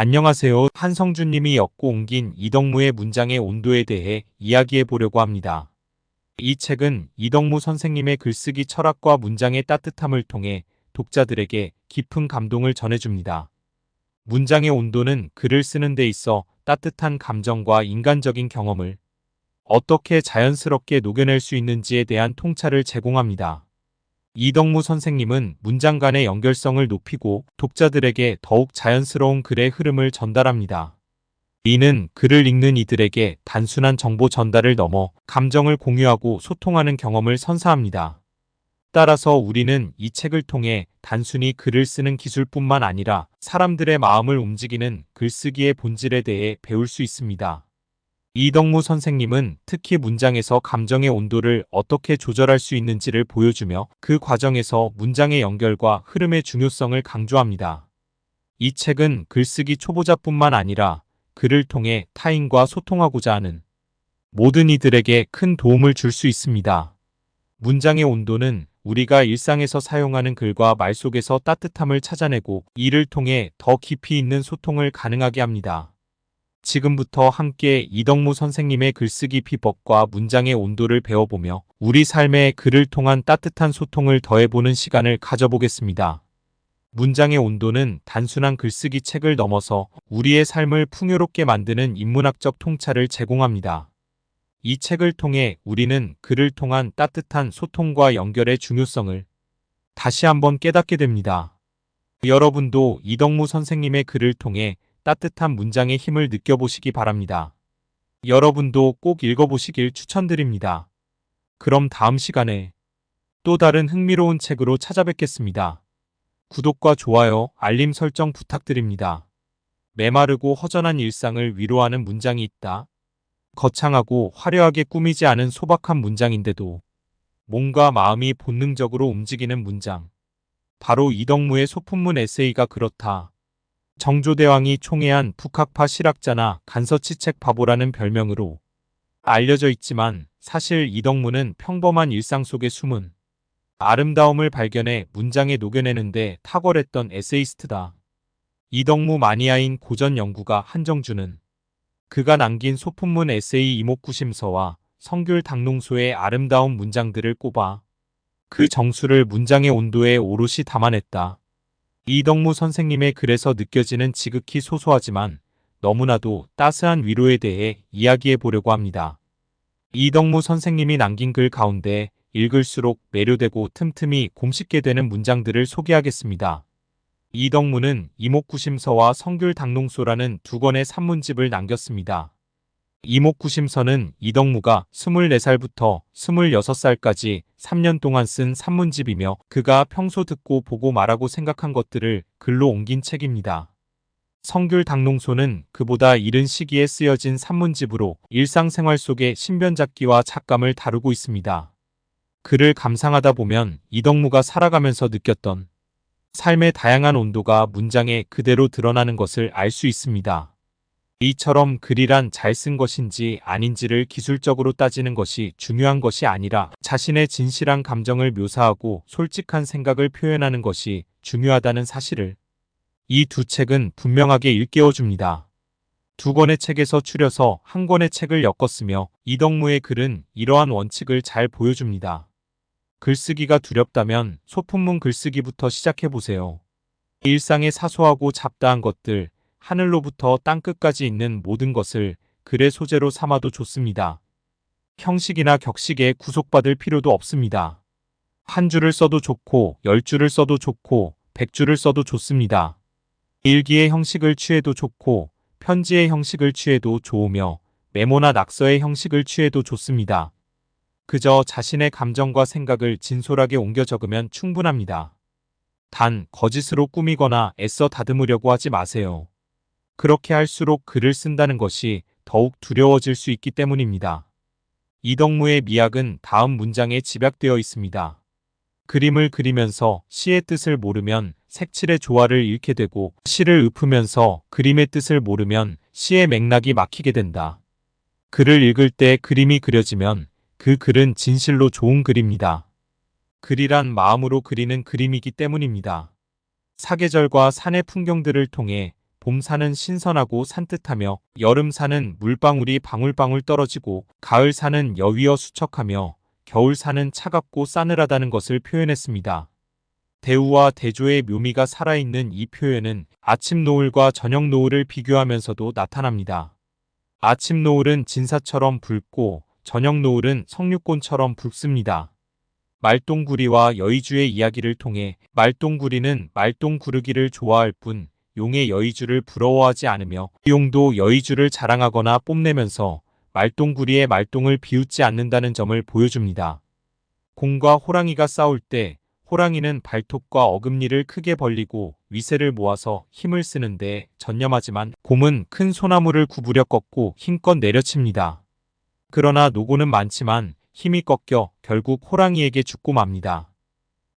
안녕하세요. 한성준님이 엮고 옮긴 이덕무의 문장의 온도에 대해 이야기해 보려고 합니다. 이 책은 이덕무 선생님의 글쓰기 철학과 문장의 따뜻함을 통해 독자들에게 깊은 감동을 전해줍니다. 문장의 온도는 글을 쓰는 데 있어 따뜻한 감정과 인간적인 경험을 어떻게 자연스럽게 녹여낼 수 있는지에 대한 통찰을 제공합니다. 이덕무 선생님은 문장 간의 연결성을 높이고 독자들에게 더욱 자연스러운 글의 흐름을 전달합니다. 이는 글을 읽는 이들에게 단순한 정보 전달을 넘어 감정을 공유하고 소통하는 경험을 선사합니다. 따라서 우리는 이 책을 통해 단순히 글을 쓰는 기술뿐만 아니라 사람들의 마음을 움직이는 글쓰기의 본질에 대해 배울 수 있습니다. 이덕무 선생님은 특히 문장에서 감정의 온도를 어떻게 조절할 수 있는지를 보여주며 그 과정에서 문장의 연결과 흐름의 중요성을 강조합니다. 이 책은 글쓰기 초보자뿐만 아니라 글을 통해 타인과 소통하고자 하는 모든 이들에게 큰 도움을 줄 수 있습니다. 문장의 온도는 우리가 일상에서 사용하는 글과 말 속에서 따뜻함을 찾아내고 이를 통해 더 깊이 있는 소통을 가능하게 합니다. 지금부터 함께 이덕무 선생님의 글쓰기 비법과 문장의 온도를 배워보며 우리 삶에 글을 통한 따뜻한 소통을 더해보는 시간을 가져보겠습니다. 문장의 온도는 단순한 글쓰기 책을 넘어서 우리의 삶을 풍요롭게 만드는 인문학적 통찰을 제공합니다. 이 책을 통해 우리는 글을 통한 따뜻한 소통과 연결의 중요성을 다시 한번 깨닫게 됩니다. 여러분도 이덕무 선생님의 글을 통해 따뜻한 문장의 힘을 느껴보시기 바랍니다. 여러분도 꼭 읽어보시길 추천드립니다. 그럼 다음 시간에 또 다른 흥미로운 책으로 찾아뵙겠습니다. 구독과 좋아요, 알림 설정 부탁드립니다. 메마르고 허전한 일상을 위로하는 문장이 있다. 거창하고 화려하게 꾸미지 않은 소박한 문장인데도 몸과 마음이 본능적으로 움직이는 문장. 바로 이덕무의 소품문 에세이가 그렇다. 정조대왕이 총애한 북학파 실학자나 간서치책 바보라는 별명으로 알려져 있지만 사실 이덕무는 평범한 일상 속의 숨은 아름다움을 발견해 문장에 녹여내는데 탁월했던 에세이스트다. 이덕무 마니아인 고전 연구가 한정주는 그가 남긴 소품문 에세이 이목구심서와 성귤 당농소의 아름다운 문장들을 꼽아 그 정수를 문장의 온도에 오롯이 담아냈다. 이덕무 선생님의 글에서 느껴지는 지극히 소소하지만 너무나도 따스한 위로에 대해 이야기해 보려고 합니다. 이덕무 선생님이 남긴 글 가운데 읽을수록 매료되고 틈틈이 곰씹게 되는 문장들을 소개하겠습니다. 이덕무는 이목구심서와 성귤당농소라는 두 권의 산문집을 남겼습니다. 이목구심서는 이덕무가 24살부터 26살까지 3년 동안 쓴 산문집이며 그가 평소 듣고 보고 말하고 생각한 것들을 글로 옮긴 책입니다. 성귤 당농소는 그보다 이른 시기에 쓰여진 산문집으로 일상생활 속의 신변잡기와 착감을 다루고 있습니다. 글을 감상하다 보면 이덕무가 살아가면서 느꼈던 삶의 다양한 온도가 문장에 그대로 드러나는 것을 알 수 있습니다. 이처럼 글이란 잘 쓴 것인지 아닌지를 기술적으로 따지는 것이 중요한 것이 아니라 자신의 진실한 감정을 묘사하고 솔직한 생각을 표현하는 것이 중요하다는 사실을 이 두 책은 분명하게 일깨워 줍니다. 두 권의 책에서 추려서 한 권의 책을 엮었으며 이덕무의 글은 이러한 원칙을 잘 보여줍니다. 글쓰기가 두렵다면 소품문 글쓰기부터 시작해보세요. 일상의 사소하고 잡다한 것들, 하늘로부터 땅끝까지 있는 모든 것을 글의 소재로 삼아도 좋습니다. 형식이나 격식에 구속받을 필요도 없습니다. 한 줄을 써도 좋고, 열 줄을 써도 좋고, 백 줄을 써도 좋습니다. 일기의 형식을 취해도 좋고, 편지의 형식을 취해도 좋으며, 메모나 낙서의 형식을 취해도 좋습니다. 그저 자신의 감정과 생각을 진솔하게 옮겨 적으면 충분합니다. 단, 거짓으로 꾸미거나 애써 다듬으려고 하지 마세요. 그렇게 할수록 글을 쓴다는 것이 더욱 두려워질 수 있기 때문입니다. 이덕무의 미학은 다음 문장에 집약되어 있습니다. 그림을 그리면서 시의 뜻을 모르면 색칠의 조화를 잃게 되고 시를 읊으면서 그림의 뜻을 모르면 시의 맥락이 막히게 된다. 글을 읽을 때 그림이 그려지면 그 글은 진실로 좋은 글입니다. 글이란 마음으로 그리는 그림이기 때문입니다. 사계절과 산의 풍경들을 통해 봄산은 신선하고 산뜻하며 여름산은 물방울이 방울방울 떨어지고 가을산은 여위어 수척하며 겨울산은 차갑고 싸늘하다는 것을 표현했습니다. 대우와 대조의 묘미가 살아있는 이 표현은 아침 노을과 저녁 노을을 비교하면서도 나타납니다. 아침 노을은 진사처럼 붉고 저녁 노을은 석류꽃처럼 붉습니다. 말똥구리와 여의주의 이야기를 통해 말똥구리는 말똥구르기를 좋아할 뿐 용의 여의주를 부러워하지 않으며 용도 여의주를 자랑하거나 뽐내면서 말똥구리의 말똥을 비웃지 않는다는 점을 보여줍니다. 공과 호랑이가 싸울 때 호랑이는 발톱과 어금니를 크게 벌리고 위세를 모아서 힘을 쓰는데 전념하지만 곰은 큰 소나무를 구부려 꺾고 힘껏 내려칩니다. 그러나 노고는 많지만 힘이 꺾여 결국 호랑이에게 죽고 맙니다.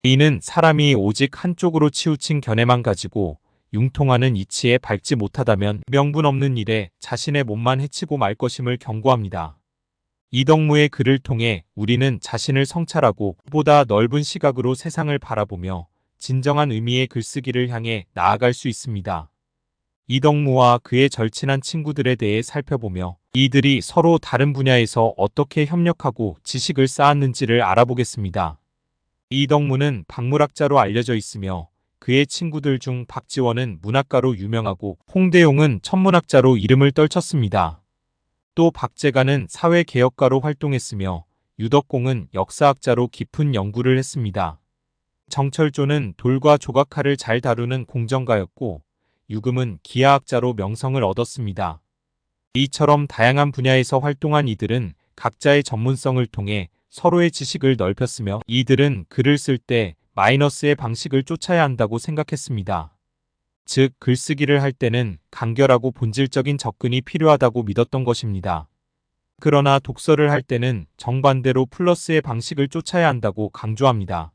이는 사람이 오직 한쪽으로 치우친 견해만 가지고 융통하는 이치에 밟지 못하다면 명분 없는 일에 자신의 몸만 해치고 말 것임을 경고합니다. 이덕무의 글을 통해 우리는 자신을 성찰하고 보다 넓은 시각으로 세상을 바라보며 진정한 의미의 글쓰기를 향해 나아갈 수 있습니다. 이덕무와 그의 절친한 친구들에 대해 살펴보며 이들이 서로 다른 분야에서 어떻게 협력하고 지식을 쌓았는지를 알아보겠습니다. 이덕무는 박물학자로 알려져 있으며 그의 친구들 중 박지원은 문학가로 유명하고 홍대용은 천문학자로 이름을 떨쳤습니다. 또 박재간은 사회개혁가로 활동했으며 유덕공은 역사학자로 깊은 연구를 했습니다. 정철조는 돌과 조각칼을 잘 다루는 공정가였고 유금은 기하학자로 명성을 얻었습니다. 이처럼 다양한 분야에서 활동한 이들은 각자의 전문성을 통해 서로의 지식을 넓혔으며 이들은 글을 쓸 때 마이너스의 방식을 쫓아야 한다고 생각했습니다. 즉, 글쓰기를 할 때는 간결하고 본질적인 접근이 필요하다고 믿었던 것입니다. 그러나 독서를 할 때는 정반대로 플러스의 방식을 쫓아야 한다고 강조합니다.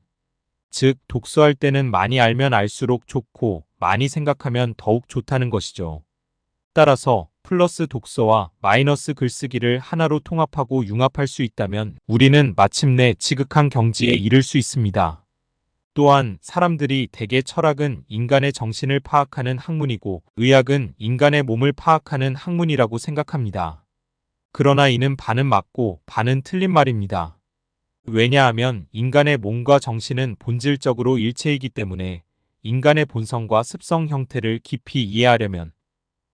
즉, 독서할 때는 많이 알면 알수록 좋고 많이 생각하면 더욱 좋다는 것이죠. 따라서 플러스 독서와 마이너스 글쓰기를 하나로 통합하고 융합할 수 있다면 우리는 마침내 지극한 경지에 이를 수 있습니다. 또한 사람들이 대개 철학은 인간의 정신을 파악하는 학문이고 의학은 인간의 몸을 파악하는 학문이라고 생각합니다. 그러나 이는 반은 맞고 반은 틀린 말입니다. 왜냐하면 인간의 몸과 정신은 본질적으로 일체이기 때문에 인간의 본성과 습성 형태를 깊이 이해하려면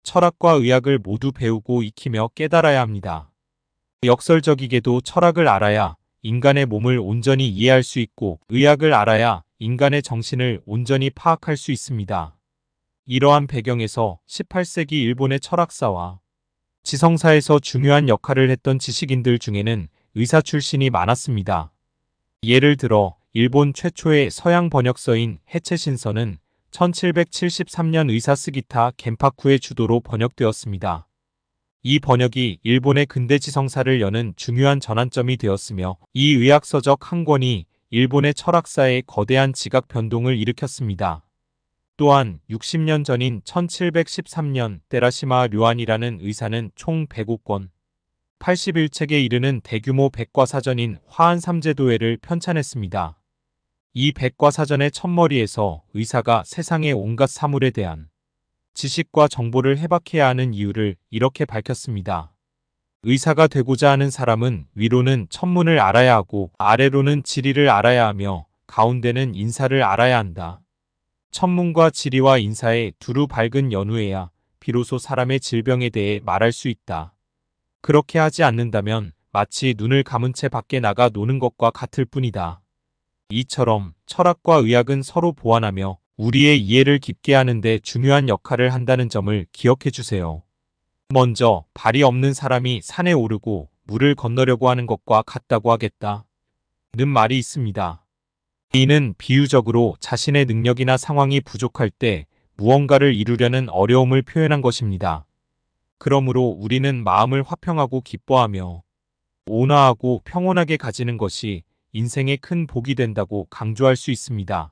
철학과 의학을 모두 배우고 익히며 깨달아야 합니다. 역설적이게도 철학을 알아야 인간의 몸을 온전히 이해할 수 있고 의학을 알아야 인간의 정신을 온전히 파악할 수 있습니다. 이러한 배경에서 18세기 일본의 철학사와 지성사에서 중요한 역할을 했던 지식인들 중에는 의사 출신이 많았습니다. 예를 들어 일본 최초의 서양 번역서인 해체신서는 1773년 의사 스기타 겐파쿠의 주도로 번역되었습니다. 이 번역이 일본의 근대 지성사를 여는 중요한 전환점이 되었으며 이 의학서적 한 권이 일본의 철학사에 거대한 지각 변동을 일으켰습니다. 또한 60년 전인 1713년 때라시마 료안이라는 의사는 총 105권, 81책에 이르는 대규모 백과사전인 화한삼제도회를 편찬했습니다. 이 백과사전의 첫머리에서 의사가 세상의 온갖 사물에 대한 지식과 정보를 해박해야 하는 이유를 이렇게 밝혔습니다. 의사가 되고자 하는 사람은 위로는 천문을 알아야 하고 아래로는 지리를 알아야 하며 가운데는 인사를 알아야 한다. 천문과 지리와 인사에 두루 밝은 연후해야 비로소 사람의 질병에 대해 말할 수 있다. 그렇게 하지 않는다면 마치 눈을 감은 채 밖에 나가 노는 것과 같을 뿐이다. 이처럼 철학과 의학은 서로 보완하며 우리의 이해를 깊게 하는데 중요한 역할을 한다는 점을 기억해 주세요. 먼저 발이 없는 사람이 산에 오르고 물을 건너려고 하는 것과 같다고 하겠다. 는 말이 있습니다. 이는 비유적으로 자신의 능력이나 상황이 부족할 때 무언가를 이루려는 어려움을 표현한 것입니다. 그러므로 우리는 마음을 화평하고 기뻐하며 온화하고 평온하게 가지는 것이 인생의 큰 복이 된다고 강조할 수 있습니다.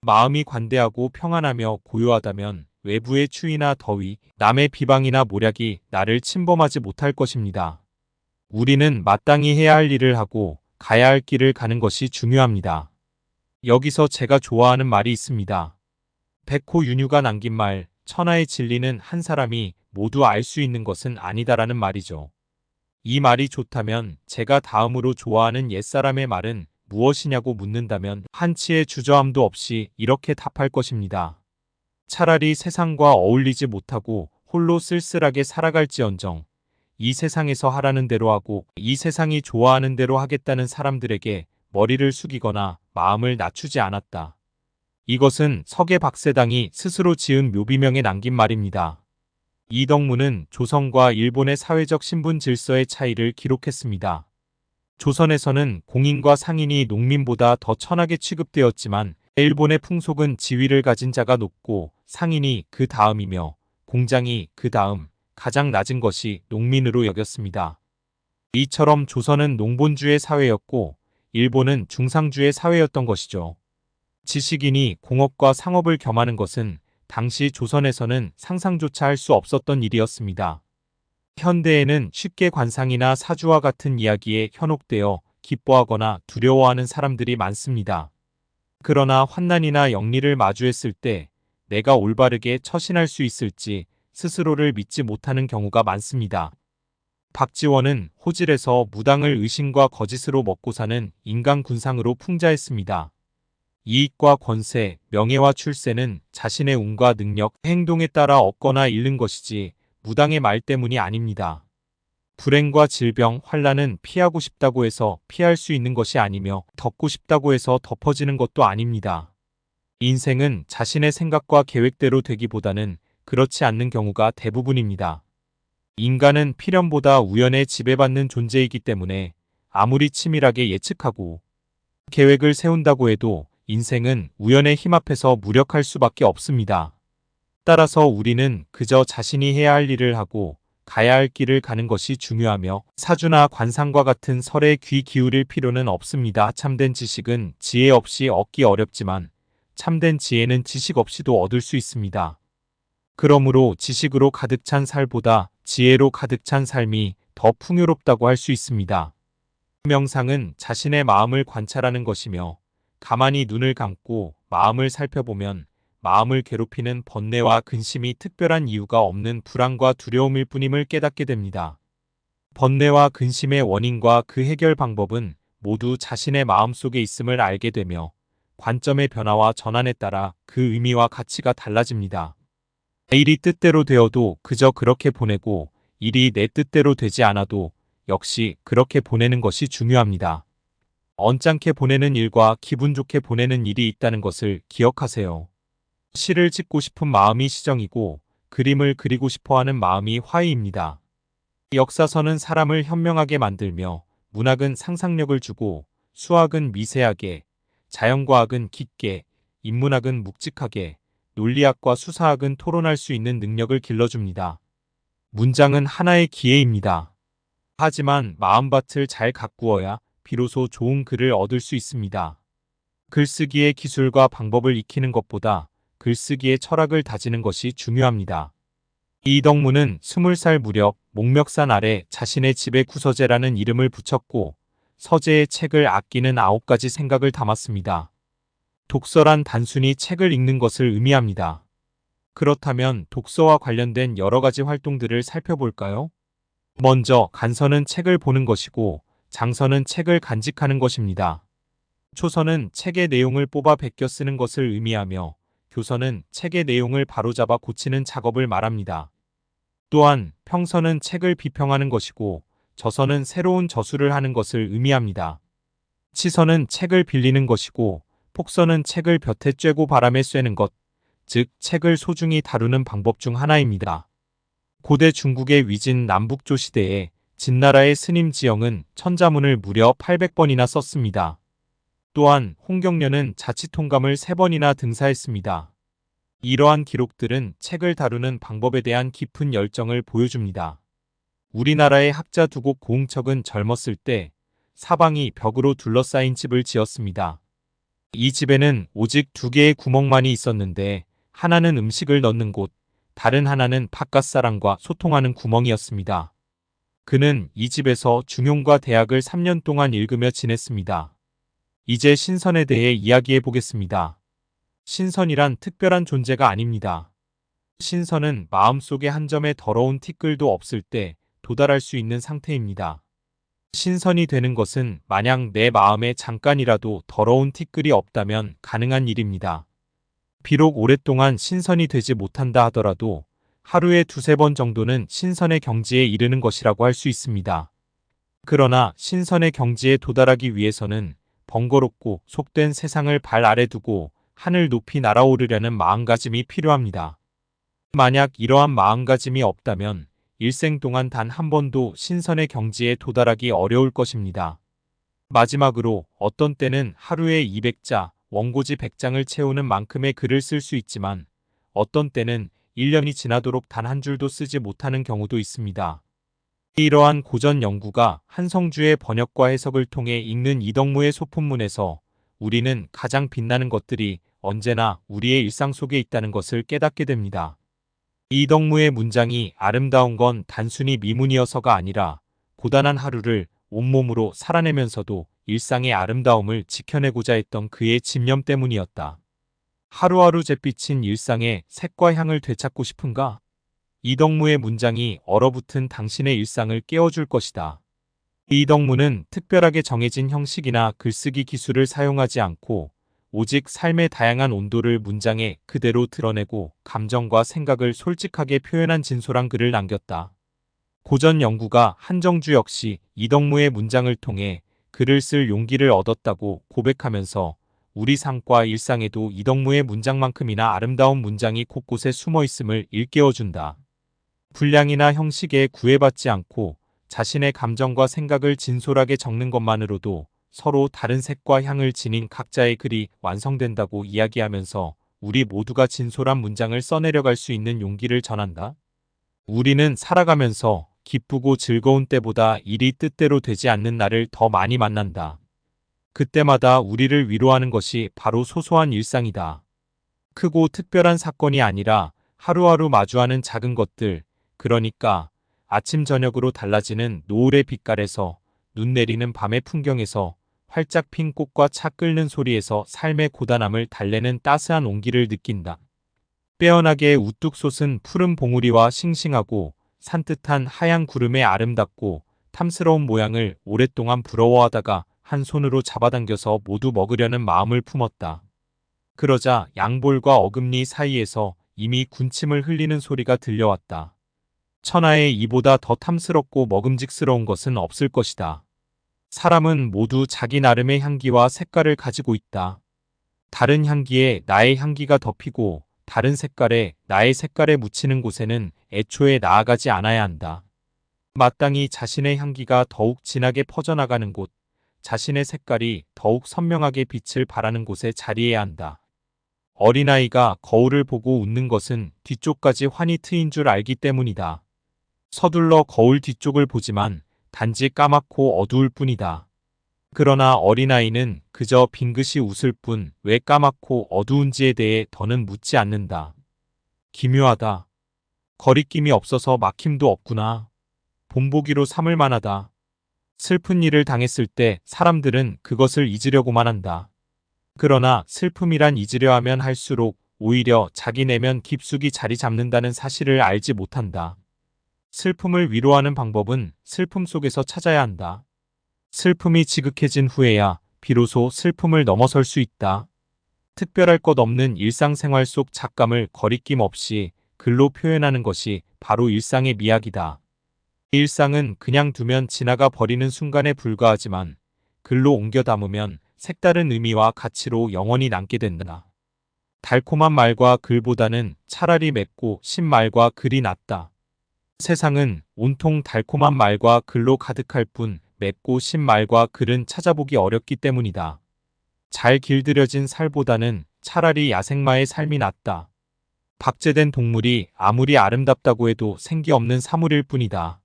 마음이 관대하고 평안하며 고요하다면 외부의 추위나 더위, 남의 비방이나 모략이 나를 침범하지 못할 것입니다. 우리는 마땅히 해야 할 일을 하고 가야 할 길을 가는 것이 중요합니다. 여기서 제가 좋아하는 말이 있습니다. 백호 윤유가 남긴 말, 천하의 진리는 한 사람이 모두 알 수 있는 것은 아니다라는 말이죠. 이 말이 좋다면 제가 다음으로 좋아하는 옛사람의 말은 무엇이냐고 묻는다면 한치의 주저함도 없이 이렇게 답할 것입니다. 차라리 세상과 어울리지 못하고 홀로 쓸쓸하게 살아갈지언정 이 세상에서 하라는 대로 하고 이 세상이 좋아하는 대로 하겠다는 사람들에게 머리를 숙이거나 마음을 낮추지 않았다. 이것은 석의 박세당이 스스로 지은 묘비명에 남긴 말입니다. 이덕무는 조선과 일본의 사회적 신분 질서의 차이를 기록했습니다. 조선에서는 공인과 상인이 농민보다 더 천하게 취급되었지만 일본의 풍속은 지위를 가진 자가 높고 상인이 그 다음이며 공장이 그 다음 가장 낮은 것이 농민으로 여겼습니다. 이처럼 조선은 농본주의 사회였고 일본은 중상주의 사회였던 것이죠. 지식인이 공업과 상업을 겸하는 것은 당시 조선에서는 상상조차 할 수 없었던 일이었습니다. 현대에는 쉽게 관상이나 사주와 같은 이야기에 현혹되어 기뻐하거나 두려워하는 사람들이 많습니다. 그러나 환난이나 영리를 마주했을 때 내가 올바르게 처신할 수 있을지 스스로를 믿지 못하는 경우가 많습니다. 박지원은 호질에서 무당을 의심과 거짓으로 먹고 사는 인간 군상으로 풍자했습니다. 이익과 권세, 명예와 출세는 자신의 운과 능력, 행동에 따라 얻거나 잃는 것이지 무당의 말 때문이 아닙니다. 불행과 질병, 환란은 피하고 싶다고 해서 피할 수 있는 것이 아니며 덮고 싶다고 해서 덮어지는 것도 아닙니다. 인생은 자신의 생각과 계획대로 되기보다는 그렇지 않는 경우가 대부분입니다. 인간은 필연보다 우연에 지배받는 존재이기 때문에 아무리 치밀하게 예측하고 계획을 세운다고 해도 인생은 우연의 힘 앞에서 무력할 수밖에 없습니다. 따라서 우리는 그저 자신이 해야 할 일을 하고 가야 할 길을 가는 것이 중요하며 사주나 관상과 같은 설에 귀 기울일 필요는 없습니다. 참된 지식은 지혜 없이 얻기 어렵지만 참된 지혜는 지식 없이도 얻을 수 있습니다. 그러므로 지식으로 가득 찬 살보다 지혜로 가득 찬 삶이 더 풍요롭다고 할 수 있습니다. 명상은 자신의 마음을 관찰하는 것이며 가만히 눈을 감고 마음을 살펴보면 마음을 괴롭히는 번뇌와 근심이 특별한 이유가 없는 불안과 두려움일 뿐임을 깨닫게 됩니다. 번뇌와 근심의 원인과 그 해결 방법은 모두 자신의 마음 속에 있음을 알게 되며 관점의 변화와 전환에 따라 그 의미와 가치가 달라집니다. 일이 뜻대로 되어도 그저 그렇게 보내고 일이 내 뜻대로 되지 않아도 역시 그렇게 보내는 것이 중요합니다. 언짢게 보내는 일과 기분 좋게 보내는 일이 있다는 것을 기억하세요. 시를 짓고 싶은 마음이 시정이고 그림을 그리고 싶어 하는 마음이 화의입니다. 역사서는 사람을 현명하게 만들며 문학은 상상력을 주고 수학은 미세하게, 자연과학은 깊게, 인문학은 묵직하게, 논리학과 수사학은 토론할 수 있는 능력을 길러줍니다. 문장은 하나의 기회입니다. 하지만 마음밭을 잘 가꾸어야 비로소 좋은 글을 얻을 수 있습니다. 글쓰기의 기술과 방법을 익히는 것보다 글쓰기의 철학을 다지는 것이 중요합니다. 이덕무는 20살 무렵 목멱산 아래 자신의 집에 구서재라는 이름을 붙였고 서재의 책을 아끼는 아홉 가지 생각을 담았습니다. 독서란 단순히 책을 읽는 것을 의미합니다. 그렇다면 독서와 관련된 여러 가지 활동들을 살펴볼까요? 먼저 간서는 책을 보는 것이고 장서는 책을 간직하는 것입니다. 초서는 책의 내용을 뽑아 베껴 쓰는 것을 의미하며 교서는 책의 내용을 바로잡아 고치는 작업을 말합니다. 또한 평서는 책을 비평하는 것이고 저서는 새로운 저술을 하는 것을 의미합니다. 치서는 책을 빌리는 것이고 폭서는 책을 볕에 쬐고 바람에 쐬는 것, 즉 책을 소중히 다루는 방법 중 하나입니다. 고대 중국의 위진 남북조 시대에 진나라의 스님 지영은 천자문을 무려 800번이나 썼습니다. 또한 홍경련은 자치통감을 3번이나 등사했습니다. 이러한 기록들은 책을 다루는 방법에 대한 깊은 열정을 보여줍니다. 우리나라의 학자 두 곡 고흥척은 젊었을 때 사방이 벽으로 둘러싸인 집을 지었습니다. 이 집에는 오직 두 개의 구멍만이 있었는데 하나는 음식을 넣는 곳, 다른 하나는 바깥 사람과 소통하는 구멍이었습니다. 그는 이 집에서 중용과 대학을 3년 동안 읽으며 지냈습니다. 이제 신선에 대해 이야기해 보겠습니다. 신선이란 특별한 존재가 아닙니다. 신선은 마음속에 한 점의 더러운 티끌도 없을 때 도달할 수 있는 상태입니다. 신선이 되는 것은 만약 내 마음에 잠깐이라도 더러운 티끌이 없다면 가능한 일입니다. 비록 오랫동안 신선이 되지 못한다 하더라도 하루에 두세 번 정도는 신선의 경지에 이르는 것이라고 할 수 있습니다. 그러나 신선의 경지에 도달하기 위해서는 번거롭고 속된 세상을 발 아래 두고 하늘 높이 날아오르려는 마음가짐이 필요합니다. 만약 이러한 마음가짐이 없다면 일생 동안 단 한 번도 신선의 경지에 도달하기 어려울 것입니다. 마지막으로 어떤 때는 하루에 200자, 원고지 100장을 채우는 만큼의 글을 쓸 수 있지만 어떤 때는 1년이 지나도록 단 한 줄도 쓰지 못하는 경우도 있습니다. 이러한 고전 연구가 한성주의 번역과 해석을 통해 읽는 이덕무의 소품문에서 우리는 가장 빛나는 것들이 언제나 우리의 일상 속에 있다는 것을 깨닫게 됩니다. 이덕무의 문장이 아름다운 건 단순히 미문이어서가 아니라 고단한 하루를 온몸으로 살아내면서도 일상의 아름다움을 지켜내고자 했던 그의 집념 때문이었다. 하루하루 잿빛인 일상의 색과 향을 되찾고 싶은가? 이덕무의 문장이 얼어붙은 당신의 일상을 깨워줄 것이다. 이덕무는 특별하게 정해진 형식이나 글쓰기 기술을 사용하지 않고 오직 삶의 다양한 온도를 문장에 그대로 드러내고 감정과 생각을 솔직하게 표현한 진솔한 글을 남겼다. 고전 연구가 한정주 역시 이덕무의 문장을 통해 글을 쓸 용기를 얻었다고 고백하면서 우리 삶과 일상에도 이덕무의 문장만큼이나 아름다운 문장이 곳곳에 숨어 있음을 일깨워준다. 분량이나 형식에 구애받지 않고 자신의 감정과 생각을 진솔하게 적는 것만으로도 서로 다른 색과 향을 지닌 각자의 글이 완성된다고 이야기하면서 우리 모두가 진솔한 문장을 써내려갈 수 있는 용기를 전한다. 우리는 살아가면서 기쁘고 즐거운 때보다 일이 뜻대로 되지 않는 날을 더 많이 만난다. 그때마다 우리를 위로하는 것이 바로 소소한 일상이다. 크고 특별한 사건이 아니라 하루하루 마주하는 작은 것들, 그러니까 아침 저녁으로 달라지는 노을의 빛깔에서 눈 내리는 밤의 풍경에서 활짝 핀 꽃과 차 끓는 소리에서 삶의 고단함을 달래는 따스한 온기를 느낀다. 빼어나게 우뚝 솟은 푸른 봉우리와 싱싱하고 산뜻한 하얀 구름의 아름답고 탐스러운 모양을 오랫동안 부러워하다가 한 손으로 잡아당겨서 모두 먹으려는 마음을 품었다. 그러자 양볼과 어금니 사이에서 이미 군침을 흘리는 소리가 들려왔다. 천하에 이보다 더 탐스럽고 먹음직스러운 것은 없을 것이다. 사람은 모두 자기 나름의 향기와 색깔을 가지고 있다. 다른 향기에 나의 향기가 덮이고 다른 색깔에 나의 색깔에 묻히는 곳에는 애초에 나아가지 않아야 한다. 마땅히 자신의 향기가 더욱 진하게 퍼져나가는 곳, 자신의 색깔이 더욱 선명하게 빛을 발하는 곳에 자리해야 한다. 어린아이가 거울을 보고 웃는 것은 뒤쪽까지 환히 트인 줄 알기 때문이다. 서둘러 거울 뒤쪽을 보지만 단지 까맣고 어두울 뿐이다. 그러나 어린아이는 그저 빙긋이 웃을 뿐 왜 까맣고 어두운지에 대해 더는 묻지 않는다. 기묘하다. 거리낌이 없어서 막힘도 없구나. 본보기로 삼을 만하다. 슬픈 일을 당했을 때 사람들은 그것을 잊으려고만 한다. 그러나 슬픔이란 잊으려 하면 할수록 오히려 자기 내면 깊숙이 자리 잡는다는 사실을 알지 못한다. 슬픔을 위로하는 방법은 슬픔 속에서 찾아야 한다. 슬픔이 지극해진 후에야 비로소 슬픔을 넘어설 수 있다. 특별할 것 없는 일상생활 속 작감을 거리낌 없이 글로 표현하는 것이 바로 일상의 미학이다. 일상은 그냥 두면 지나가 버리는 순간에 불과하지만 글로 옮겨 담으면 색다른 의미와 가치로 영원히 남게 된다. 달콤한 말과 글보다는 차라리 맵고 신 말과 글이 낫다. 세상은 온통 달콤한 말과 글로 가득할 뿐 맵고 신 말과 글은 찾아보기 어렵기 때문이다. 잘 길들여진 살보다는 차라리 야생마의 삶이 낫다. 박제된 동물이 아무리 아름답다고 해도 생기 없는 사물일 뿐이다.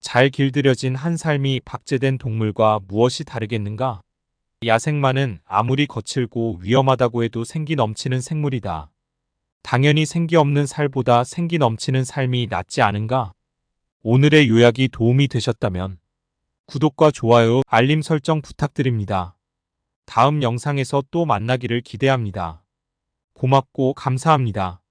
잘 길들여진 한 삶이 박제된 동물과 무엇이 다르겠는가? 야생마는 아무리 거칠고 위험하다고 해도 생기 넘치는 생물이다. 당연히 생기 없는 살보다 생기 넘치는 삶이 낫지 않은가? 오늘의 요약이 도움이 되셨다면 구독과 좋아요, 알림 설정 부탁드립니다. 다음 영상에서 또 만나기를 기대합니다. 고맙고 감사합니다.